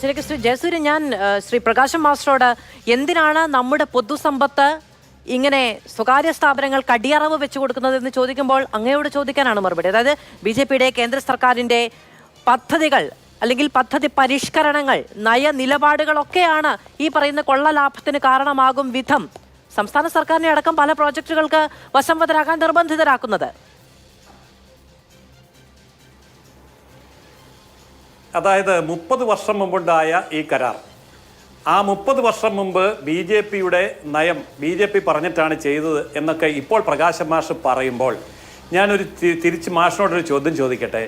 ശരിക്കും ശ്രീ ജയസൂര്യൻ ഞാൻ ശ്രീ പ്രകാശം മാസ്റ്ററോട് എന്തിനാണ് നമ്മുടെ പൊതുസമ്പത്ത് ഇങ്ങനെ സ്വകാര്യ സ്ഥാപനങ്ങൾ കടിയറവ് വെച്ചു കൊടുക്കുന്നത് എന്ന് ചോദിക്കുമ്പോൾ അങ്ങയോട് ചോദിക്കാനാണ് മറുപടി. അതായത് ബി ജെ പിയുടെ കേന്ദ്ര സർക്കാരിന്റെ പദ്ധതികൾ അല്ലെങ്കിൽ പദ്ധതി പരിഷ്കരണങ്ങൾ നയ നിലപാടുകളൊക്കെയാണ് ഈ പറയുന്ന കൊള്ള ലാഭത്തിന് കാരണമാകും വിധം സംസ്ഥാന സർക്കാരിനെ അടക്കം പല പ്രോജക്റ്റുകൾക്ക് വശംവദരാകാൻ നിർബന്ധിതരാക്കുന്നത്. അതായത് മുപ്പത് വർഷം മുമ്പുണ്ടായ ഈ കരാർ. ആ മുപ്പത് വർഷം മുമ്പ് ബി ജെ പിയുടെ നയം ബി ജെ പി പറഞ്ഞിട്ടാണ് ചെയ്തത് എന്നൊക്കെ ഇപ്പോൾ പ്രകാശം മാഷ് പറയുമ്പോൾ ഞാനൊരു തിരിച്ച് മാഷിനോടൊരു ചോദ്യം ചോദിക്കട്ടെ.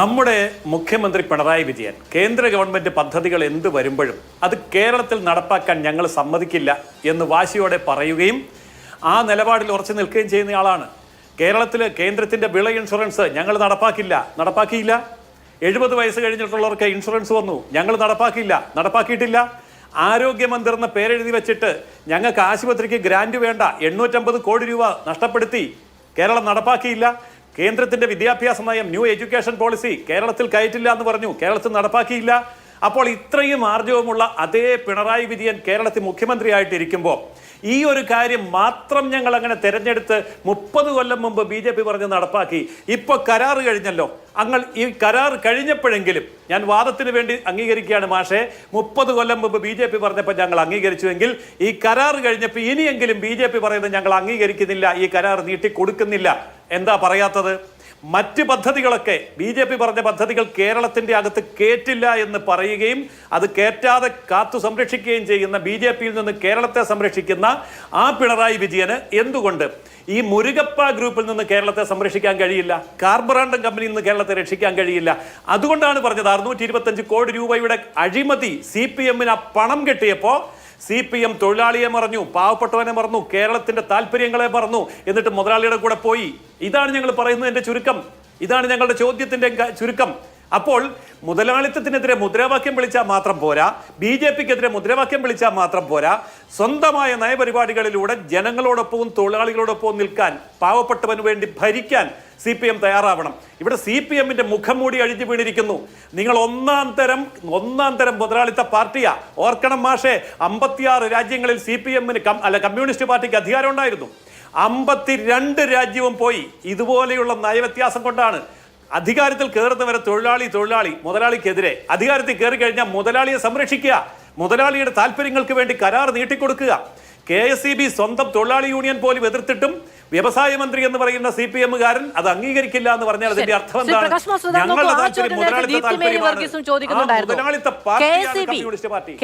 നമ്മുടെ മുഖ്യമന്ത്രി പിണറായി വിജയൻ കേന്ദ്ര ഗവൺമെന്റ് പദ്ധതികൾ എന്ത് വരുമ്പോഴും അത് കേരളത്തിൽ നടപ്പാക്കാൻ ഞങ്ങൾ സമ്മതിക്കില്ല എന്ന് വാശിയോടെ പറയുകയും ആ നിലപാടിൽ ഉറച്ചു നിൽക്കുകയും ചെയ്യുന്നയാളാണ് കേരളത്തിൽ കേന്ദ്രത്തിന്റെ വിള ഇൻഷുറൻസ് ഞങ്ങൾ നടപ്പാക്കില്ല. നടപ്പാക്കിയില്ല. എഴുപത് വയസ്സ് കഴിഞ്ഞിട്ടുള്ളവർക്ക് ഇൻഷുറൻസ് വന്നു. ഞങ്ങൾ നടപ്പാക്കിയില്ല. നടപ്പാക്കിയിട്ടില്ല. ആരോഗ്യമന്ത്രി എന്ന പേരെഴുതി വെച്ചിട്ട് ഞങ്ങൾക്ക് ആശുപത്രിക്ക് ഗ്രാൻഡ് വേണ്ട എണ്ണൂറ്റമ്പത് കോടി രൂപ നഷ്ടപ്പെടുത്തി. കേരളം നടപ്പാക്കിയില്ല. കേന്ദ്രത്തിന്റെ വിദ്യാഭ്യാസ നയം ന്യൂ എഡ്യൂക്കേഷൻ പോളിസി കേരളത്തിൽ കയറ്റില്ല എന്ന് പറഞ്ഞു. കേരളത്തിൽ നടപ്പാക്കിയില്ല. അപ്പോൾ ഇത്രയും ആർജവമുള്ള അതേ പിണറായി വിജയൻ കേരളത്തിൽ മുഖ്യമന്ത്രിയായിട്ടിരിക്കുമ്പോൾ ഈ ഒരു കാര്യം മാത്രം ഞങ്ങൾ അങ്ങനെ തെരഞ്ഞെടുത്ത് മുപ്പത് കൊല്ലം മുമ്പ് ബി ജെ പി പറഞ്ഞ് നടപ്പാക്കി. ഇപ്പോൾ കരാർ കഴിഞ്ഞല്ലോ. അങ്ങൾ ഈ കരാർ കഴിഞ്ഞപ്പോഴെങ്കിലും ഞാൻ വാദത്തിന് വേണ്ടി അംഗീകരിക്കുകയാണ് മാഷേ. മുപ്പത് കൊല്ലം മുമ്പ് ബി ജെ പി പറഞ്ഞപ്പോൾ ഞങ്ങൾ അംഗീകരിച്ചുവെങ്കിൽ ഈ കരാർ കഴിഞ്ഞപ്പോൾ ഇനിയെങ്കിലും ബി ജെ പി പറയുന്നത് ഞങ്ങൾ അംഗീകരിക്കുന്നില്ല ഈ കരാർ നീട്ടി കൊടുക്കുന്നില്ല എന്താ പറയാത്തത്? മറ്റ് പദ്ധതികളൊക്കെ ബി ജെ പി പറഞ്ഞ പദ്ധതികൾ കേരളത്തിന്റെ അകത്ത് കേറ്റില്ല എന്ന് പറയുകയും അത് കേറ്റാതെ കാത്തു സംരക്ഷിക്കുകയും ചെയ്യുന്ന ബി ജെ പിയിൽ നിന്ന് കേരളത്തെ സംരക്ഷിക്കുന്ന ആ പിണറായി വിജയന് എന്തുകൊണ്ട്? ഈ മുരുകപ്പ ഗ്രൂപ്പിൽ നിന്ന് കേരളത്തെ സംരക്ഷിക്കാൻ കഴിയില്ല. കാർബറാണ്ടം കമ്പനിയിൽ നിന്ന് കേരളത്തെ രക്ഷിക്കാൻ കഴിയില്ല. അതുകൊണ്ടാണ് പറഞ്ഞത് അറുന്നൂറ്റി ഇരുപത്തഞ്ച് കോടി രൂപയുടെ അഴിമതി സി പി എമ്മിന് പണം കിട്ടിയപ്പോൾ സി പി എം തൊഴിലാളിയെ മറഞ്ഞു പാവപ്പെട്ടവനെ മറന്നു കേരളത്തിന്റെ താല്പര്യങ്ങളെ മറന്നു എന്നിട്ട് മുതലാളിയുടെ കൂടെ പോയി. ഇതാണ് ഞങ്ങൾ പറയുന്നതിന്റെ ചുരുക്കം. ഇതാണ് ഞങ്ങളുടെ ചോദ്യത്തിന്റെ ചുരുക്കം. അപ്പോൾ മുതലാളിത്തത്തിനെതിരെ മുദ്രാവാക്യം വിളിച്ചാൽ മാത്രം പോരാ. ബി ജെ പിക്കെതിരെ മുദ്രാവാക്യം വിളിച്ചാൽ മാത്രം പോരാ. സ്വന്തമായ നയപരിപാടികളിലൂടെ ജനങ്ങളോടൊപ്പവും തൊഴിലാളികളോടൊപ്പവും നിൽക്കാൻ പാവപ്പെട്ടവന് വേണ്ടി ഭരിക്കാൻ സി പി എം തയ്യാറാവണം. ഇവിടെ സി പി എമ്മിന്റെ മുഖം മൂടി അഴിഞ്ഞു വീണിരിക്കുന്നു. നിങ്ങൾ ഒന്നാം തരം ഒന്നാം തരം മുതലാളിത്ത പാർട്ടിയാ. ഓർക്കണം മാഷേ അമ്പത്തിയാറ് രാജ്യങ്ങളിൽ സി പി എമ്മിന് അല്ല കമ്മ്യൂണിസ്റ്റ് പാർട്ടിക്ക് അധികാരം ഉണ്ടായിരുന്നു അമ്പത്തിരണ്ട് രാജ്യവും പോയി. ഇതുപോലെയുള്ള നയവ്യത്യാസം കൊണ്ടാണ് അധികാരത്തിൽ കയറുന്നവരെ തൊഴിലാളി തൊഴിലാളി മുതലാളിക്കെതിരെ. അധികാരത്തിൽ കയറി കഴിഞ്ഞാൽ മുതലാളിയെ സംരക്ഷിക്കുക. മുതലാളിയുടെ താല്പര്യങ്ങൾക്ക് വേണ്ടി കരാർ നീട്ടിക്കൊടുക്കുക. കെ എസ് ഇ ബി സ്വന്തം തൊഴിലാളി യൂണിയൻ പോലും എതിർത്തിട്ടും വ്യവസായ മന്ത്രി എന്ന് പറയുന്ന സി പി എമ്മുകാരൻ അത് അംഗീകരിക്കില്ല എന്ന് പറഞ്ഞാൽ അതിന്റെ അർത്ഥം എന്താണ്? ഞങ്ങളുടെ താല്പര്യം മുതലാളിത്ത താല്പര്യമാണ്. മുതലാളിത്ത പാർട്ടിയാണ് കമ്മ്യൂണിസ്റ്റ് പാർട്ടി.